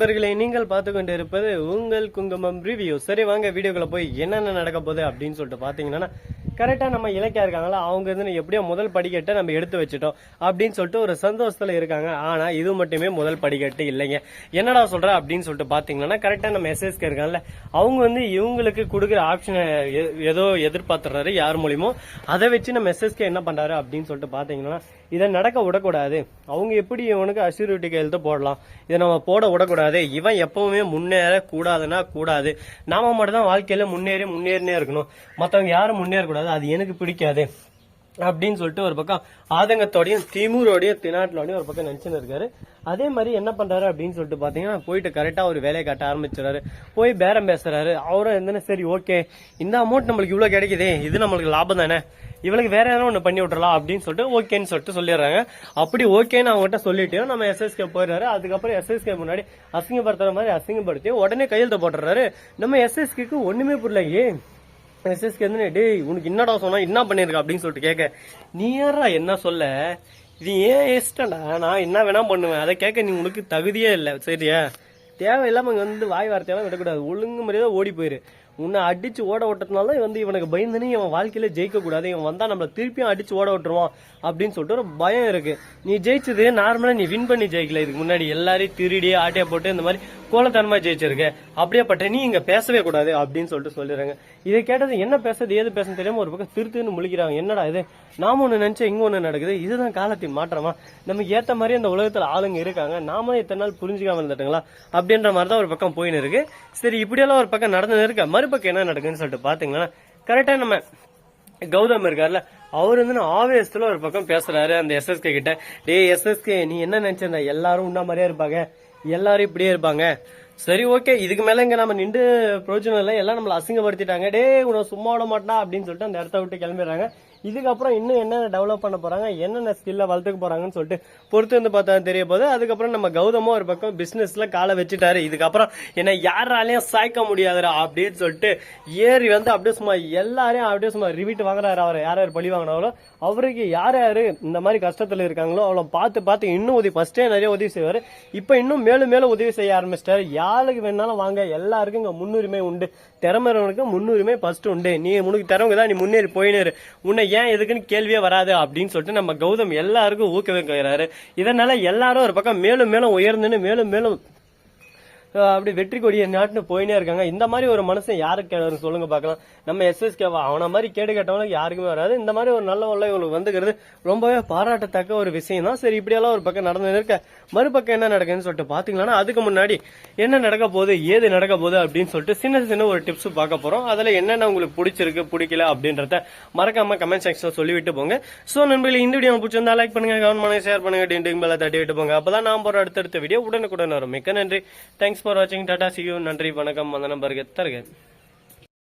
நண்பர்களை நீங்கள் பார்த்து கொண்டு இருப்பது உங்கள் குங்குமம் ரிவ்யூ சரி வாங்க வீடியோக்குள்ள போய் என்னென்ன நடக்க போகுது அப்படின்னு சொல்லிட்டு பாத்தீங்கன்னா கரெக்டாக நம்ம இலக்கியா இருக்காங்களா அவங்க இருந்து எப்படியோ முதல் படிக்கட்டை நம்ம எடுத்து வச்சுட்டோம் அப்படின்னு சொல்லிட்டு ஒரு சந்தோஷத்தில் இருக்காங்க. ஆனால் இது மட்டுமே முதல் படிக்கட்டு இல்லைங்க. என்னடா சொல்ற அப்படின்னு சொல்லிட்டு பார்த்தீங்கன்னா கரெக்டாக நம்ம எஸ்எஸ்கே இருக்காங்கல்ல அவங்க வந்து இவங்களுக்கு கொடுக்குற ஆப்ஷனை ஏதோ எதிர்பார்த்துறாரு யார் மூலியமோ. அதை வச்சு நம்ம எஸ்எஸ்கே என்ன பண்ணுறாரு அப்படின்னு சொல்லிட்டு பார்த்தீங்கன்னா இதை நடக்க விடக்கூடாது. அவங்க எப்படி இவனுக்கு அசூரிட்டி கையெழுத்து போடலாம்? இதை நம்ம போட விடக்கூடாது. இவன் எப்பவுமே முன்னேற கூடாதுன்னா கூடாது. நாம மட்டும் தான் வாழ்க்கையில முன்னேறி முன்னேறினே இருக்கணும். மற்றவங்க யாரும் முன்னேறக்கூடாது. அது எனக்கு பிடிக்காது அப்படின்னு சொல்லிட்டு ஒரு பக்கம் ஆதங்கத்தோடையும் திமுரோடையும் தினாட்டிலோடையும் ஒரு பக்கம் நினச்சின்னு இருக்காரு. அதே மாதிரி என்ன பண்றாரு அப்படின்னு சொல்லிட்டு பாத்தீங்கன்னா போயிட்டு கரெக்டா ஒரு வேலையை காட்ட ஆரம்பிச்சிடறாரு. போய் பேரம் பேசுறாரு. அவரும் என்ன சரி ஓகே. இந்த அமௌண்ட் நம்மளுக்கு இவ்வளவு கிடைக்குதே. இது நம்மளுக்கு லாபம் தானே. இவளுக்கு வேற எதனா ஒன்று பண்ணி விட்றலாம் அப்படின்னு சொல்லிட்டு ஓகேன்னு சொல்லிட்டு சொல்லிடுறாங்க. அப்படி ஓகேன்னு அவங்ககிட்ட சொல்லிட்டு நம்ம எஸ்எஸ்கே போயிடுறாரு. அதுக்கப்புறம் எஸ்எஸ்கே முன்னாடி அசிங்கப்படுத்துற மாதிரி அசிங்கப்படுத்தி உடனே கையெழுத்து போட்டுறாரு நம்ம எஸ்எஸ்கேக்கு ஒண்ணுமே புரியல ஏன் எஸ்எஸ்கே வந்து டேய் உனக்கு என்னடா சொன்னா என்ன பண்ணிருக்க? அப்படின்னு சொல்லிட்டு கேட்க நியரா என்ன சொல்ல? இது ஏன் இஷ்டம்டா நான் என்ன வேணா பண்ணுவேன். அதை கேட்க நீ உனக்கு தகுதியே இல்லை. சரியா? தேவையில்லாம இங்க வந்து வாய் வார்த்தையெல்லாம் விடக்கூடாது. ஒழுங்கு முறையாக ஓடி போயிரு. உன்னை அடிச்சு ஓட விட்டதுனால வந்து இவனுக்கு பயந்துன்னு இவன் வாழ்க்கையில ஜெயிக்க கூடாது. இவன் வந்தா நம்மள திருப்பியும் அடிச்சு ஓட விட்டுருவான் அப்படின்னு சொல்லிட்டு ஒரு பயம் இருக்கு. நீ ஜெயிச்சது நார்மலா நீ வின் பண்ணி ஜெயிக்கல. இதுக்கு முன்னாடி எல்லாரையும் திருடி ஆட்டையை போட்டு இந்த மாதிரி கோலத்தனமா ஜெயிச்சிருக்க. அப்படியே பட்ட நீ இங்க பேசவே கூடாது அப்படின்னு சொல்லிட்டு சொல்லிடுறாங்க. இதை கேட்டது என்ன பேசுறது ஏது பேசுறது தெரியாம ஒரு பக்கம் திருத்துன்னு முழிக்கிறாங்க. என்னடா இது? நாம ஒண்ணு நினைச்சா இங்க ஒண்ணு நடக்குது. இதுதான் காலத்தின் மாற்றமா? நமக்கு ஏத்த மாதிரி அந்த உலகத்துல ஆளுங்க இருக்காங்க. நாம இத்தனை நாள் புரிஞ்சுக்காம இருந்துட்டுங்களா? அப்படின்ற மாதிரி தான் ஒரு பக்கம் போயின்னு இருக்கு. சரி இப்படியெல்லாம் ஒரு பக்கம் நடந்து இருக்க? கருப்புக்கு என்ன நடக்குதுன்னு சொல்லிட்டு பாத்தீங்கன்னா கரெக்டா நம்ம கௌதம் இருக்கார்ல அவர் வந்து நான் ஆவேசத்துல ஒரு பக்கம் பேசுறாரு அந்த எஸ்எஸ்கே கிட்ட. டேய் எஸ்எஸ்கே நீ என்ன நினைச்சிருந்த? எல்லாரும் உன்ன மாதிரியே இருப்பாங்க. எல்லாரும் இப்படியே இருப்பாங்க. சரி ஓகே இதுக்கு மேல இங்க நம்ம நின்று பிரயோஜனம் இல்லை. எல்லாம் நம்மள அசிங்கப்படுத்திட்டாங்க. டேய் உனக்கு சும்மா விட மாட்டா அப்படின்னு சொல்லிட்டு அந்த இடத்த விட்டு கிளம்பிடுறாங்க. இதுக்கப்புறம் இன்னும் என்னென்ன டெவலப் பண்ண போறாங்க? என்னென்ன ஸ்கில்ல வளர்த்துக்க போறாங்கன்னு சொல்லிட்டு பொறுத்து வந்து பார்த்தா தெரிய போது அதுக்கப்புறம் நம்ம கௌதமும் ஒரு பக்கம் பிசினஸ்ல காலை வச்சுட்டாரு. இதுக்கப்புறம் என்ன யாராலையும் சாய்க்க முடியாதுடா அப்படின்னு சொல்லிட்டு ஏறி வந்து அப்படியே சும்மா எல்லாரையும் அப்படியே சும்மா ரிவிட் வாங்குறாரு அவர். யார் யார் பழி வாங்கினாலும் அவருக்கு யார் யார் இந்த மாதிரி கஷ்டத்தில் இருக்காங்களோ அவளை பார்த்து பார்த்து இன்னும் உதவி ஃபஸ்ட்டே நிறைய உதவி செய்வார். இப்போ இன்னும் மேலும் மேலும் உதவி செய்ய ஆரம்பிச்சிட்டாரு. யாருக்கு வேணாலும் வாங்க எல்லாருக்கும் இங்கே முன்னுரிமை உண்டு. திறமைறவனுக்கு முன்னுரிமை ஃபஸ்ட்டு உண்டு. நீ உனக்கு திறமைக்கு தான் நீ முன்னேறி போயினேரு உன்னை ஏன் எதுக்குன்னு கேள்வியே வராது அப்படின்னு சொல்லிட்டு நம்ம கௌதம் எல்லாருக்கும் ஊக்குவிக்கிறாரு. இதனால எல்லாரும் ஒரு பக்கம் மேலும் மேலும் உயர்ந்துன்னு மேலும் மேலும் அப்படி வெற்றி கொடியை நாட்டுன்னு போயினே இருக்காங்க. இந்த மாதிரி ஒரு மனுஷன் யாருக்கு கேடு சொல்லுங்க பார்க்கலாம். நம்ம எஸ்எஸ்கேவா அவனை மாதிரி கேடு கேட்டவனுக்கு யாருக்குமே வராது. இந்த மாதிரி ஒரு நல்ல உள்ள இவங்களுக்கு வந்துக்கிறது ரொம்பவே பாராட்டத்தக்க ஒரு விஷயம் தான். சரி இப்படியெல்லாம் ஒரு பக்கம் நடந்து இருக்க மறுபக்கம் என்ன நடக்குதுன்னு சொல்லிட்டு பாத்தீங்கன்னா அதுக்கு முன்னாடி என்ன நடக்க போகுது ஏது நடக்க போகுது அப்படின்னு சொல்லிட்டு சின்ன சின்ன ஒரு டிப்ஸ் பார்க்க போறோம். அதுல என்னென்ன உங்களுக்கு பிடிச்சிருக்கு பிடிக்கல அப்படின்றத மறக்காம கமெண்ட் செக்ஷன் சொல்லிவிட்டு போங்க. சோ நண்பர்களே இந்த வீடியோ பிடிச்சிருந்தா லைக் பண்ணுங்க கமெண்ட் பண்ணுங்க ஷேர் பண்ணுங்க டிண்டிங் தட்டி விட்டு போங்க. அப்பதான் நான் போற அடுத்தடுத்த வீடியோ உடனுக்குடன் வரும். மிக்க நன்றி. தேங்க்ஸ் ஃபார் வாட்சிங் டாடா சியூ நன்றி வணக்கம். வந்தனம் பர்கத் தருகிறேன்